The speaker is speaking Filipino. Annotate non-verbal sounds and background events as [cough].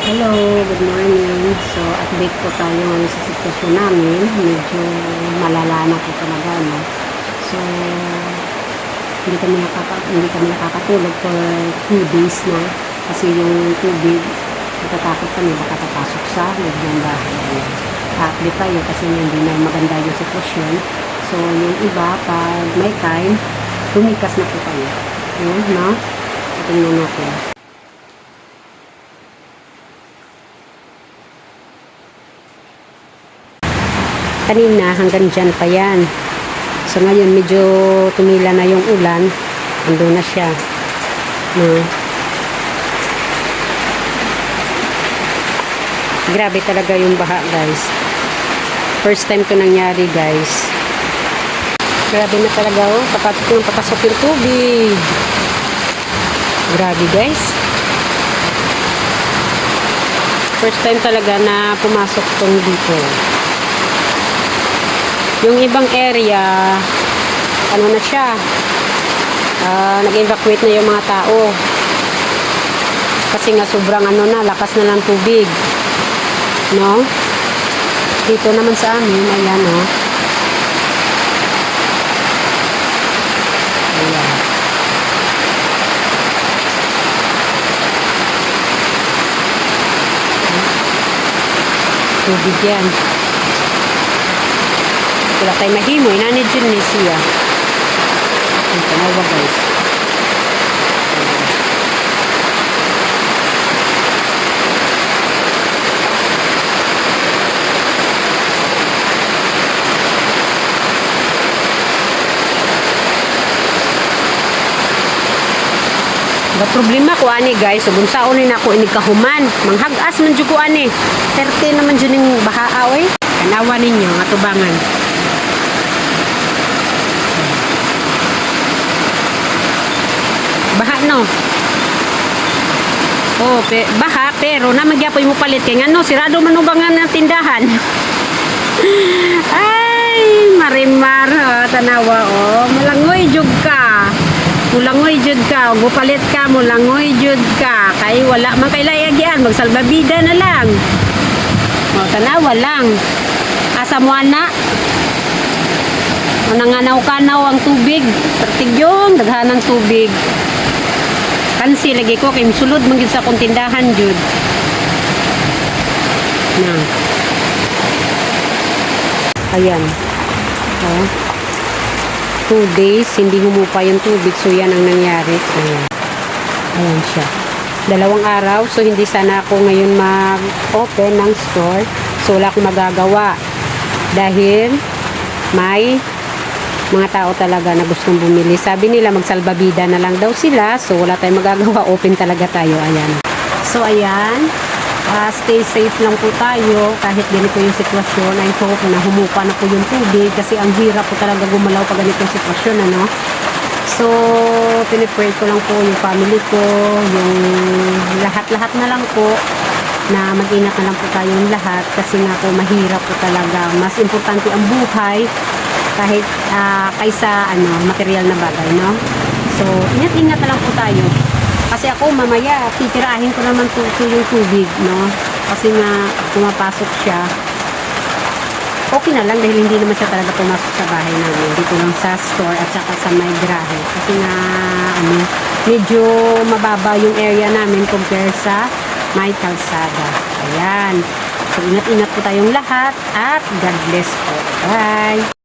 Hello, good morning. So, update po tayo ngayon sa sitwasyon namin. Medyo malala na po talaga, no? So, hindi kami, nakaka hindi kami nakakatulog for two days na. Kasi yung tubig, natatakot kami baka papasok sa loob ng bahay. Update tayo kasi hindi na maganda yung sitwasyon. So, yung iba, pag may time, tumikas na po tayo. Yun, no? So, tingnan natin. Kanina hanggang dyan pa yan. So ngayon medyo tumila na yung ulan. Ando na siya. No. Grabe talaga yung baha guys. First time to nangyari guys. Grabe na talaga oh. Papasok ng papasok yung tubig. Grabe guys. First time talaga na pumasok tong dito. Yung ibang area, ano na siya, ah, nag-evacuate na yung mga tao. Kasi nga sobrang ano na, lakas na ng tubig. No? Dito naman sa amin, ayan no. Ayan. Tubig yan. Wala tayo mahimoy. Nanid yun ni siya. Ang tanawa guys. Ba problema ko ani guys, ug unsaon ni nako ini kahuman. Manghagas man jud ko ani. Perte naman jud ning bahaa oy. Tanawa ninyo nga tubangan. No. Oh, pe, baha pero na magyapoy mo palit kay ngano sirado man ubangan ng tindahan. [laughs] Ay, marimar oh, tanawa oh. Mulangoy jud ka. Mulangoy jud ka, ug palit ka mulangoy jud ka. Kay wala man kay layagyan, magsalbabida na lang. Oh, tanawa lang. Asa mo ana? O nanganaw-kanaw ang tubig. Pertigyong, daghan ng tubig. Kansi lagi ko kay sulod man sa akong tindahan jud. Na. Ayan. Oh. Two days, hindi humupa yung tubig. So, yan ang nangyari. Ayan. Ayan siya. Dalawang araw. So, hindi sana ako ngayon mag-open ng store. So, wala akong magagawa. Dahil may mga tao talaga na gustong bumili. Sabi nila magsalbabida na lang daw sila. So wala tayong magagawa. [laughs] Open talaga tayo. Ayan. So ayan. Ah, stay safe lang po tayo kahit ganito yung sitwasyon. I hope na humupa na po yung tubig kasi ang hirap po talaga gumalaw pag ganito yung sitwasyon. Ano? So, pinipray ko lang po yung family ko, yung lahat-lahat na lang po na mag-ingat na lang po tayong lahat kasi nga po mahirap po talaga. Mas importante ang buhay kahit ah, kaysa ano, material na bagay, no? So, ingat-ingat na lang po tayo. Kasi ako mamaya, titirahin ko naman to, to yung tubig, no? Kasi nga, pumapasok siya. Okay na lang dahil hindi naman siya talaga pumasok sa bahay namin. Dito lang sa store at saka sa may grahe. Kasi nga, ano, medyo mababa yung area namin compare sa may kalsada. Ayan. So, ingat-ingat po tayong lahat at God bless po. Bye!